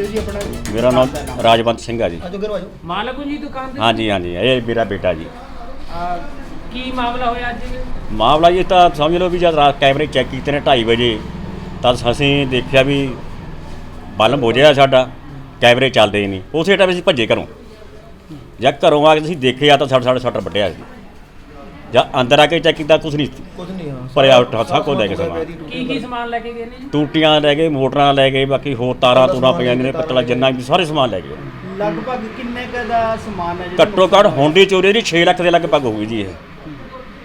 ਦਿਓ ਜੀ ਆਪਣਾ। ਮੇਰਾ ਨਾਮ ਰਾਜਵੰਤ ਸਿੰਘ ਆ ਜੀ। ਆਜੋ ਘਰ ਆਜੋ ਮਾਲਕ ਹੋ ਜੀ ਦੁਕਾਨ ਦੇ ਹਾਂਜੀ ਹਾਂਜੀ ਇਹ ਮੇਰਾ ਬੇਟਾ ਜੀ। ਆ, ਕੀ ਮਾਮਲਾ ਹੋਇਆ ਅੱਜ? ਮਾਮਲਾ ਜੀ ਤਾਂ ਸਮਝ ਲਓ ਵੀ ਜਦ ਰਾਤ ਕੈਮਰੇ ਚੈੱਕ ਕੀਤੇ ਨੇ 2:30 ਵਜੇ ਤਾਂ ਅਸੀਂ ਦੇਖਿਆ ਵੀ ਬਲਬ ਹੋ ਜਾਇਆ ਸਾਡਾ ਕੈਮਰੇ ਚੱਲਦੇ ਹੀ ਨਹੀਂ। ਉਸੇ ਟਾਈਮ ਅਸੀਂ ਭੱਜੇ ਘਰੋਂ। ਜਦ ਘਰੋਂ ਆ ਕੇ ਅਸੀਂ ਦੇਖਿਆ ਤਾਂ ਸਾਡਾ ਸਾਡਾ ਸ਼ਟਰ ਵੱਢਿਆ ਸੀ। ਜਦ ਅੰਦਰ ਆ ਕੇ ਚੈੱਕ ਕੀਤਾ ਕੁਝ ਨਹੀਂ। ਸੀ। ਕੁਝ ਨਹੀਂ ਹਾਂ। ਭਰਿਆ ਉੱਠਾ ਸਭ ਕੁਝ ਲੈ ਕੇ ਸਮਾਨ। ਕੀ ਕੀ ਸਮਾਨ ਲੈ ਕੇ ਗਏ ਨੇ? ਜੀ ਟੂਟੀਆਂ ਲੈ ਗਏ ਮੋਟਰਾਂ ਲੈ ਗਏ ਬਾਕੀ ਹੋਰ ਤਾਰਾਂ ਤੂਰਾਂ ਪਈਆਂ ਨੇ ਪੱਤਲਾ ਜਿੰਨਾ ਵੀ ਸਾਰੇ ਸਮਾਨ ਲੈ ਗਏ। ਲਗਭਗ ਕਿੰਨੇ ਕ ਦਾ ਸਮਾਨ ਹੈ ਜਿਹੜਾ ਘੱਟੋ ਘੱਟ ਹੁਣ ਦੀ ਚੋਰੀ ਦੀ 6 ਲੱਖ ਦੇ ਲਗਭਗ ਹੋਊਗੀ ਜੀ ਇਹ।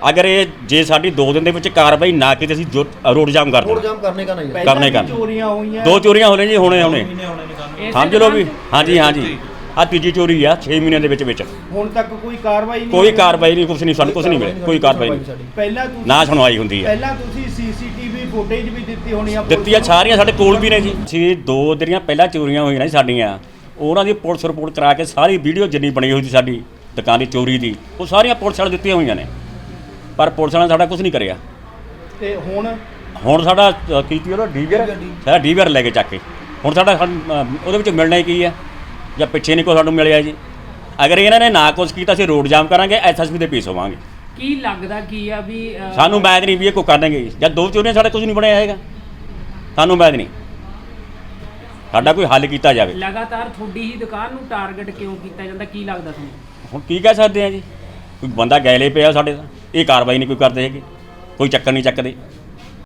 ਅਗਰ ਇਹ ਜੇ ਸਾਡੀ 2 ਦਿਨ ਦੇ ਵਿੱਚ ਕਾਰਵਾਈ ਨਾ ਕੀਤੀ ਅਸੀਂ ਜੋ- ਰੋਡ ਜਾਮ ਕਰ ਰੋਡ ਦੇਣਾ। ਜਾਮ ਕਰਨੇ ਕਾ ਨਹੀਂ ਹੈ ਕਰਨੇ ਵੀ ਕਰਨ। ਚੋਰੀਆਂ ਹੋਈਆਂ। ਦੋ ਚੋਰੀਆਂ ਹੋ ਰਹੀਆਂ ਜੀ ਹੁਣੇ ਹੁਣੇ। ਸਮਝ ਲਓ ਵੀ? ਹਾਂਜੀ ਹਾਂਜੀ। ਆ ਤੀਜੀ ਚੋਰੀ ਆ 6 ਮਹੀਨਿਆਂ ਦੇ ਵਿੱਚ ਵਿੱਚ। ਹੁਣ ਤੱਕ ਕੋਈ ਕਾਰਵਾਈ ਨਹੀਂ ਕੋਈ ਕਾਰਵਾਈ ਨਹੀਂ ਕੁਝ ਨਹੀਂ ਸਾਨੂੰ ਕੁਝ ਨਹੀਂ ਮਿਲਿਆ। ਕੋਈ ਕਾਰਵਾਈ ਨਹੀਂ। ਪਹਿਲਾਂ ਤੁਸੀਂ ਨਾ ਸੁਣਵਾਈ ਹੁੰਦੀ ਹੈ ਪਹਿਲਾਂ ਤੁਸੀਂ ਸੀਸੀਟੀਵੀ ਫੁਟੇਜ ਵੀ ਦਿੱਤੀ ਹੋਣੀ ਆ ਪੁਲਿਸ ਦਿੱਤੀਆਂ ਨੂੰ। ਸਾਰੀਆਂ ਸਾਡੇ ਕੋਲ ਵੀ ਨੇ ਜੀ। ਅਸੀਂ ਦੋ ਜਿਹੜੀਆਂ ਪਹਿਲਾਂ ਚੋਰੀਆਂ ਹੋਈਆਂ ਨੇ ਸਾਡੀਆਂ ਉਹਨਾਂ ਦੀ ਪੁਲਿਸ ਰਿਪੋਰਟ ਕਰਾ ਕੇ ਸਾਰੀ ਵੀਡੀਓ ਜਿੰਨੀ ਬਣੀ ਹੋਈ ਸੀ ਸਾਡੀ ਦੁਕਾਨ ਦੀ ਚੋਰੀ ਦੀ ਉਹ ਸਾਰੀਆਂ ਪੁਲਿਸ ਵਾਲੇ ਦਿੱਤੀਆਂ ਹੋਈਆਂ ਨੇ। ਪਰ ਪੁਲਿਸ ਵਾਲਿਆਂ ਨੇ ਸਾਡਾ ਕੁਝ ਨਹੀਂ ਕਰਿਆ। ਤੇ ਹੁਣ? ਹੁਣ ਸਾਡਾ ਅ, ਕੀ ਕੀ ਉਹਦਾ ਡੀਵੀਆਰ? ਸਾਡਾ ਡੀਵੀਆਰ ਲੈ ਕੇ ਚੱਕ ਕੇ। ਹੁਣ ਸਾਡਾ ਸਾਨੂੰ, ਅ, ਉਹਦੇ ਵਿੱਚ ਮਿਲਣਾ ਹੀ ਕੀ ਆ? ਜਾਂ ਪਿੱਛੇ ਨਹੀਂ ਕੋਈ ਸਾਨੂੰ ਮਿਲਿਆ ਜੀ। ਅਗਰ ਇਹਨਾਂ ਨੇ ਨਾ ਕੁਛ ਕੀਤਾ ਅਸੀਂ ਰੋਡ ਜਾਮ ਕਰਾਂਗੇ ਐਸਐਸਪੀ ਦੇ ਪੀਸ ਹੋਵਾਂਗੇ। ਕੀ ਲੱਗਦਾ ਕੀ ਆ ਵੀ ਸਾਨੂੰ ਮੈਦ ਨਹੀਂ ਵੀ ਇਹ ਕੋਈ ਕਰ ਦੇਣਗੇ ਜੀ। ਜਦ ਦੋ ਚੋਰੀਆਂ ਸਾਡਾ ਕੁਝ ਨਹੀਂ ਬਣਿਆ ਹੈਗਾ। ਸਾਨੂੰ ਮੈਦ ਨਹੀਂ। ਸਾਡਾ ਕੋਈ ਹੱਲ ਕੀਤਾ ਜਾਵੇ। ਲਗਾਤਾਰ ਤੁਹਾਡੀ ਹੀ ਦੁਕਾਨ ਨੂੰ ਟਾਰਗੇਟ ਕਿਉਂ ਕੀਤਾ ਜਾਂਦਾ? ਕੀ ਲੱਗਦਾ ਤੁਹਾਨੂੰ? ਹੁਣ ਕੀ ਕਹਿ ਸਕਦੇ ਆ ਜੀ? ਕੋਈ ਬੰਦਾ ਗੈਲੇ ਪਿਆ ਸਾਡੇ ਦਾ। ਇਹ ਕਾਰਵਾਈ ਨਹੀਂ ਕੋਈ ਕਰਦੇ ਹੈਗੇ। ਕੋਈ ਚੱਕਰ ਨਹੀਂ ਚੱਕਦੇ।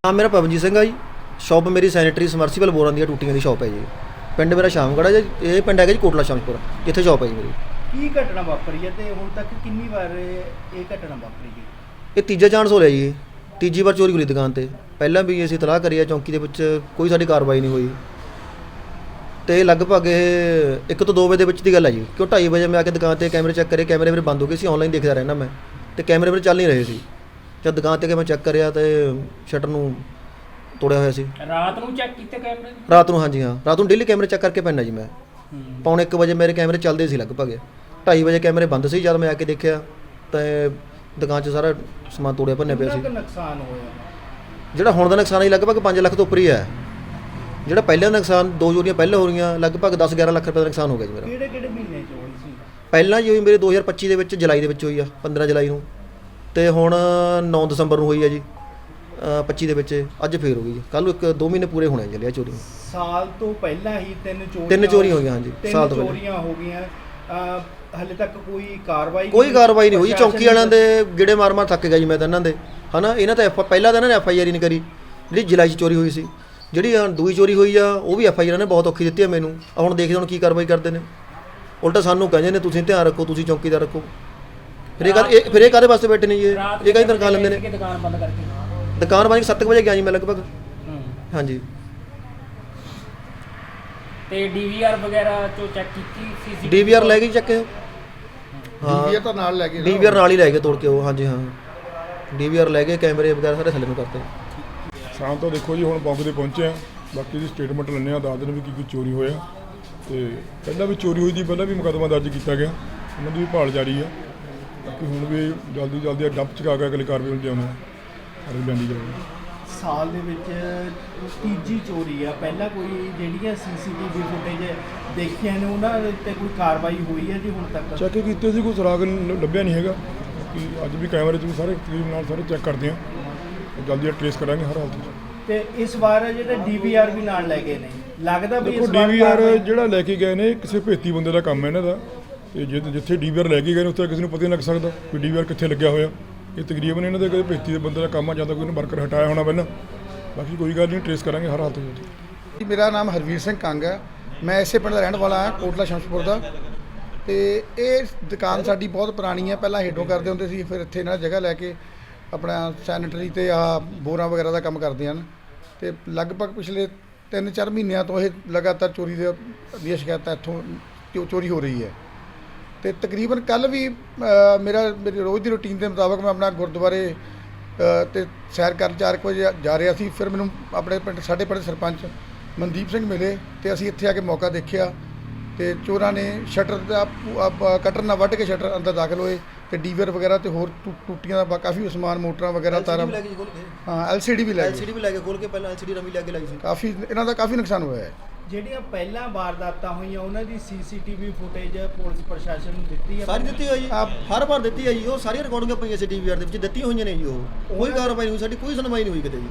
ਨਾਮ ਮੇਰਾ ਪਵਨਜੀਤ ਸਿੰਘ ਆ ਜੀ। ਸ਼ਾਪ ਮੇਰੀ ਸੈਨੀਟਰੀ ਸਮਰਸੀਬਲ ਬੋਰਾਂ ਦੀਆਂ ਟੂਟੀਆਂ ਦੀ ਸ਼ਾਪ ਹੈ ਜੀ। ਪਿੰਡ ਮੇਰਾ ਸ਼ਾਮਗੜਾ ਜੀ ਇਹ ਪਿੰਡ ਹੈਗਾ ਜੀ ਕੋਟਲਾ ਸ਼ਾਮਪੁਰ ਜਿੱਥੇ ਸ਼ਾਪ ਹੈ ਜੀ ਮੇਰੀ। ਕੀ ਘਟਨਾ ਵਾਪਰੀ ਹੈ ਤੇ ਹੁਣ ਤੱਕ ਕਿੰਨੀ ਵਾਰ ਇਹ ਘਟਨਾ ਵਾਪਰੀ ਹੈ? ਇਹ ਤੀਜਾ ਚਾਂਸ ਹੋ ਰਿਹਾ ਜੀ ਇਹ। ਤੀਜੀ ਵਾਰ ਚੋਰੀ ਹੋਈ ਦੁਕਾਨ ਤੇ। ਪਹਿਲਾਂ ਵੀ ਅਸੀਂ ਤਲਾਹ ਕਰੀ ਆ ਚੌਂਕੀ ਦੇ ਵਿੱਚ ਕੋਈ ਸਾਡੀ ਕਾਰਵਾਈ ਨਹੀਂ ਹੋਈ। ਤੇ ਲਗਭਗ ਇਹ 1 ਤੋਂ 2 ਵਜੇ ਦੇ ਵਿੱਚ ਦੀ ਗੱਲ ਹੈ ਜੀ। ਕਿਉਂ 2:30 ਵਜੇ ਮੈਂ ਆ ਕੇ ਦੁਕਾਨ ਤੇ ਕੈਮਰੇ ਚੈੱਕ ਕਰੇ ਕੈਮਰੇ ਮੇਰੇ ਬੰਦ ਹੋ ਗਏ ਸੀ ਆਨਲਾਈਨ ਦੇਖਦਾ ਰਹਿਣਾ ਮੈਂ। ਤੇ ਕੈਮਰੇ ਮੇਰੇ ਚੱਲ ਨਹੀਂ ਰਹੇ ਸੀ। ਜਦ ਦੁਕਾਨ ਤੇ ਕਿ ਮੈਂ ਚੈੱਕ ਕਰਿਆ ਤੇ ਸ਼ਟਰ ਨੂੰ ਤੋੜਿਆ ਹੋਇਆ ਸੀ। ਰਾਤ ਨੂੰ ਚੈੱਕ ਕੀਤੇ ਕੈਮਰੇ ਰਾਤ ਨੂੰ ਹਾਂਜੀ ਹਾਂ। ਰਾਤ ਨੂੰ ਡੇਲੀ ਕੈਮਰੇ ਚੈੱਕ ਕਰਕੇ ਪੈਣਾ ਜੀ ਮੈਂ। ਪੌਣੇ 1 ਵਜੇ ਮੇਰੇ ਕੈਮਰੇ ਚੱਲਦੇ ਸੀ ਲਗਭਗ। 2:30 ਵਜੇ ਕੈਮਰੇ ਬੰਦ ਸੀ ਜਦ ਮੈਂ ਆ ਕੇ ਦੇਖਿਆ ਤਾਂ ਦੁਕਾਨ 'ਚ ਸਾਰਾ ਸਮਾਨ ਤੋੜਿਆ ਭੰਨਿਆ ਪਿਆ ਕਿੰਨਾ ਸੀ ਕੁ ਨੁਕਸਾਨ ਹੋਇਆ? ਜਿਹੜਾ ਹੁਣ ਦਾ ਨੁਕਸਾਨ ਹੈ ਲਗਭਗ 5 ਲੱਖ ਤੋਂ ਉੱਪਰ ਹੀ ਹੈ। ਜਿਹੜਾ ਪਹਿਲਾਂ ਦਾ ਨੁਕਸਾਨ ਦੋ ਚੋਰੀਆਂ ਪਹਿਲਾਂ ਹੋ ਰਹੀਆਂ ਲਗਭਗ 10-11 ਲੱਖ ਰੁਪਏ ਦਾ ਨੁਕਸਾਨ ਹੋ ਗਿਆ ਜੀ ਮੇਰਾ। ਕਿਹੜੇ ਕਿਹੜੇ ਮਹੀਨੇ ਚ ਹੋਈ ਸੀ? ਪਹਿਲਾਂ ਜੀ ਹੋਈ ਮੇਰੇ 2025 ਦੇ ਵਿੱਚ ਜੁਲਾਈ ਦੇ ਵਿੱਚ ਹੋਈ ਆ 15 ਜੁਲਾਈ ਨੂੰ। ਤੇ ਹੁਣ 9 ਦਸੰਬਰ ਨੂੰ ਹੋਈ ਆ ਜੀ। 25 ਦੇ ਵਿੱਚ ਅੱਜ ਫੇਰ ਹੋ ਗਈ ਜੀ। ਕੱਲ ਨੂੰ ਇੱਕ 2 ਮਹੀਨੇ ਪੂਰੇ ਹੋਣੇ ਚੱਲਿਆ ਚੋਰੀ। ਨੂੰ। ਸਾਲ ਤੋਂ ਪਹਿਲਾਂ ਹੀ ਤਿੰਨ ਚੋਰੀਆਂ ਤਿੰਨ ਚੋਰੀਆਂ ਹੋਈਆਂ, ਹਾਂਜੀ, ਤਿੰਨ ਸਾਲ ਤੋਂ ਪਹਿਲਾਂ। ਚੋਰੀਆਂ ਹੋ ਗਈਆਂ। ਅਹ, ਹਲੇ ਤੱਕ ਕੋਈ ਕਾਰਵਾਈ ਕੋਈ ਕਾਰਵਾਈ ਨਹੀਂ ਹੋਈ। ਪ੍ਰਸ਼ਾਸਨ ਚੌਂਕੀ ਵਾਲਿਆਂ ਦੇ ਗਿੜੇ ਮਾਰ ਮਾਰ ਥੱਕ ਗਿਆ ਜੀ ਮੈਂ ਤਾਂ ਇਹਨਾਂ ਦੇ। ਹਨਾ ਇਹਨਾਂ ਤਾਂ ਐਫ ਪਹਿਲਾਂ ਤਾਂ ਇਹਨਾਂ ਨੇ ਐਫ ਆਈ ਆਰ ਹੀ ਨਹੀਂ ਕਰੀ। ਜਿਹੜੀ ਜੁਲਾਈ 'ਚ ਚੋਰੀ ਹੋਈ ਸੀ। ਜਿਹੜੀ ਆਹ ਦੂਈ ਚੋਰੀ ਹੋਈ ਆ ਉਹ ਵੀ ਐਫ ਆਈ ਆਰ ਨੇ ਬਹੁਤ ਔਖੀ ਦਿੱਤੀ ਆ ਮੈਨੂੰ। ਆਹ ਹੁਣ ਦੇਖਦੇ ਹੁਣ ਕੀ ਕਾਰਵਾਈ ਕਰਦੇ ਨੇ। ਉਲਟਾ ਸਾਨੂੰ ਕਹਿੰਦੇ ਨੇ ਤੁਸੀਂ ਧਿਆਨ ਰੱਖੋ ਤੁਸੀਂ ਚੌਕੀਦਾਰ ਰੱਖੋ। ਫਿਰ ਇਹ ਕਰ ਇਹ ਫਿਰ ਇਹ ਕਾਹਦੇ ਵਾਸਤੇ ਬੈਠੇ ਨੇ ਜੀ ਇਹ? ਕਾਹਦੀ ਤਨਖਾਹ ਲੈਂਦੇ ਨੇ? ਕਿ ਦੁਕਾਨ ਬੰਦ ਕਰਕੇ ਦੁਕਾਨ ਬੰਦ 7 ਵਜੇ ਗਿਆ ਜੀ ਮੈਂ ਲਗਭਗ। ਹੂੰ। ਹਾਂਜੀ। ਤੇ ਡੀਵੀਆਰ ਵਗੈਰਾ ਚੋ ਚੈੱਕ ਕੀਤੀ ਸੀਸੀ ਡੀਵੀਆਰ ਲੈ ਗਏ ਜੀ ਚੱਕੇ ਹਾਂ। ਡੀਵੀਆਰ ਤਾਂ ਨਾਲ ਲੈ ਕੇ ਡੀਵੀਆਰ ਨਾਲ ਹੀ ਲੈ ਗਏ ਤੋੜ ਕੇ ਉਹ ਹਾਂਜੀ ਹਾਂ। ਡੀਵੀਆਰ ਲੈ ਗਏ ਕੈਮਰੇ ਵਗੈਰਾ ਸਾਰੇ ਥੱਲੇ ਨੂੰ ਕਰਤੇ। ਸ਼ਾਮ ਤੋਂ ਦੇਖੋ ਜੀ ਹੁਣ ਬੰਬ ਦੇ ਪਹੁੰਚੇ ਆ ਬਾਕੀ ਦੀ ਸਟੇਟਮੈਂਟ ਲੈਣੇ ਆ ਦੱਸ ਦਿਨ ਵੀ ਕੀ ਕੀ ਚੋਰੀ ਹੋਇਆ। ਤੇ ਪਹਿਲਾਂ ਵੀ ਚੋਰੀ ਹੋਈ ਦੀ ਪਹਿਲਾਂ ਵੀ ਮੁਕੱਦਮਾ ਦਰਜ ਕੀਤਾ ਗਿਆ। ਉਹਨਾਂ ਦੀ ਵੀ ਭਾਲ ਜਾਰੀ ਆ। ਬਾਕੀ ਹੁਣ ਵੀ ਜਲਦੀ ਜਲਦੀ ਡੰਪ ਚਕਾ ਕੇ ਅਗਲੀ ਕਾਰਵਾਈ ਨੂੰ ਅਰੇ ਲੈਂਦੀ ਜਾਊਗੀ ਸਾਲ ਦੇ ਵਿੱਚ ਤੀਜੀ ਚੋਰੀ ਆ। ਪਹਿਲਾਂ ਕੋਈ ਜਿਹੜੀਆਂ ਸੀਸੀਟੀਵੀ ਫੁਟੇਜ ਦੇਖੀਆਂ ਨੇ ਉਹਨਾਂ ਦੇ ਉੱਤੇ ਕੋਈ ਕਾਰਵਾਈ ਹੋਈ ਹੈ ਜੀ ਹੁਣ ਤੱਕ? ਚੈੱਕ ਕੀਤੇ ਸੀ ਕੋਈ ਸੁਰਾਗ ਲ- ਲੱਭਿਆ ਨਹੀਂ ਹੈਗਾ। ਬਾਕੀ ਅੱਜ ਵੀ ਕੈਮਰੇ 'ਚ ਵੀ ਸਾਰੇ ਤਕਰੀਬ ਨਾਲ ਸਾਰੇ ਚੈੱਕ ਕਰਦੇ ਆ। ਜਲਦੀ ਟ੍ਰੇਸ ਕਰਾਂਗੇ ਹਰ ਹਾਲਤ 'ਚ। ਤੇ ਇਸ ਵਾਰ ਜਿਹੜੇ ਡੀਵੀਆਰ ਵੀ ਨਾਲ ਲੈ ਗਏ ਨੇ। ਲੱਗਦਾ ਵੀ ਦੇਖੋ ਇਸ ਵਾਰ ਡੀਵੀਆਰ ਕਾਰਵਾਈ- ਜਿਹੜਾ ਲੈ ਕੇ ਗਏ ਨੇ ਕਿਸੇ ਭੇਤੀ ਬੰਦੇ ਦਾ ਕੰਮ ਹੈ ਇਹਨਾਂ ਦਾ। ਤੇ ਜਿੱਥੇ ਡੀਵੀਆਰ ਲੈ ਕੇ ਗਏ ਨੇ ਉੱਥੇ ਕਿਸੇ ਨੂੰ ਪਤਾ ਨਹੀਂ ਲੱਗ ਸਕਦਾ। ਕਿ ਡੀਵੀਆਰ ਕਿੱਥੇ ਲੱਗਿਆ ਹੋਇਆ। ਇਹ ਤਕਰੀਬਨ ਇਹਨਾਂ ਦੇ ਕੋਈ ਭੇਤੀ ਦੇ ਬੰਦੇ ਦਾ ਕੰਮ ਆ ਜਾਂ ਤਾਂ ਕੋਈ ਨੇ ਵਰਕਰ ਹਟਾਇਆ ਹੋਣਾ ਪਹਿਲਾਂ। ਬਾਕੀ ਕੋਈ ਗੱਲ ਨਹੀਂ ਟ੍ਰੇਸ ਕਰਾਂਗੇ ਹਰ ਹਾਲਤ ਵਿੱਚ। ਜੀ, ਮੇਰਾ ਨਾਮ ਹਰਵੀਰ ਸਿੰਘ ਕੰਗ ਹੈ। ਮੈਂ ਇਸੇ ਪਿੰਡ ਦਾ ਰਹਿਣ ਵਾਲਾ ਹਾਂ ਕੋਟਲਾ ਸ਼ਮਸ਼ਪੁਰ ਦਾ। ਤੇ ਇਹ ਦੁਕਾਨ ਸਾਡੀ ਬਹੁਤ ਪੁਰਾਣੀ ਹੈ। ਪਹਿਲਾਂ ਹੇਡੋਂ ਕਰਦੇ ਹੁੰਦੇ ਸੀ ਫਿਰ ਇੱਥੇ ਇਹਨਾਂ ਜਗ੍ਹਾ ਲੈ ਕੇ ਆਪਣਾ ਸੈਨੀਟਰੀ ਤੇ ਆ ਬੋਰਾਂ ਵਗੈਰਾ ਦਾ ਕੰਮ ਕਰਦੇ ਹਨ। ਤੇ ਲਗਭਗ ਪਿਛਲੇ 3-4 ਮਹੀਨਿਆਂ ਤੋਂ ਇਹ ਲਗਾਤਾਰ ਚੋਰੀ ਦੇ ਦੀਆਂ ਸ਼ਿਕਾਇਤਾਂ ਇੱਥੋਂ ਚੋ- ਚੋਰੀ ਹੋ ਰਹੀ ਹੈ। ਤੇ ਤਕਰੀਬਨ ਕੱਲ ਵੀ ਮੇਰਾ ਮੇਰੀ ਰੋਜ਼ ਦੀ ਰੁਟੀਨ ਦੇ ਮੁਤਾਬਕ ਮੈਂ ਆਪਣਾ ਗੁਰਦੁਆਰੇ ਅ, ਤੇ ਸੈਰ ਕਰਨ 4 ਵਜੇ ਜਾ ਰਿਹਾ ਸੀ। ਫਿਰ ਮੈਨੂੰ ਆਪਣੇ ਪਿੰਡ ਸਾਡੇ ਪਿੰਡ ਸਰਪੰਚ ਮਨਦੀਪ ਸਿੰਘ ਮਿਲੇ ਤੇ ਅਸੀਂ ਇੱਥੇ ਆ ਕੇ ਮੌਕਾ ਦੇਖਿਆ ਤੇ ਚੋਰਾਂ ਨੇ ਸ਼ਟਰ ਦਾ ਕਟਰ ਨਾਲ ਵੱਢ ਕੇ ਸ਼ਟਰ ਅੰਦਰ ਦਾਖਲ ਹੋਏ। ਤੇ ਡੀਵਰ ਵਗੈਰਾ ਤੇ ਹੋਰ ਟੂ- ਟੂਟੀਆਂ ਦਾ ਕਾਫੀ ਸਮਾਨ ਮੋਟਰਾਂ ਵਗੈਰਾ ਤਾਰਾਂ LCD ਵੀ ਲੈ ਕੇ ਖੋਲ ਕੇ। ਹਾਂ ਐਲਸੀਡੀ ਵੀ ਲੈ ਗਏ ਐਲਸੀਡੀ ਵੀ ਲੈ ਕੇ ਖੋਲ ਕੇ ਪਹਿਲਾਂ ਐਲਸੀਡੀ ਨਵੀਂ ਲੈ ਕੇ ਲਾਈ ਸੀ। ਕਾਫੀ ਇਹਨਾਂ ਦਾ ਕਾਫੀ ਨੁਕਸਾਨ ਹੋਇਆ ਹੈ। ਜਿਹੜੀਆਂ ਪਹਿਲਾਂ ਵਾਰਦਾਤਾਂ ਹੋਈਆਂ ਉਹਨਾਂ ਦੀ ਸੀਸੀਟੀਵੀ ਫੁਟੇਜ ਪੁਲਿਸ ਪ੍ਰਸ਼ਾਸਨ ਨੂੰ ਦਿੱਤੀ ਹੈ? ਸਾਰੀ ਦਿੱਤੀ ਹੋਈ। ਜੀ ਹਰ ਵਾਰ ਦਿੱਤੀ ਹੈ ਜੀ। ਉਹ ਸਾਰੀਆਂ ਰਿਕਾਰਡਿੰਗਾਂ ਪਈਆਂ ਸੀ ਡੀਵੀਆਰ ਦੇ ਵਿੱਚ ਦਿੱਤੀਆਂ ਹੋਈਆਂ ਨੇ ਜੀ ਉਹ। ਕੋਈ ਕਾਰਵਾਈ ਨਹੀਂ ਹੋਈ ਸਾਡੀ ਕੋਈ ਸੁਣਵਾਈ ਨਹੀਂ ਹੋਈ ਕਿਤੇ ਜੀ।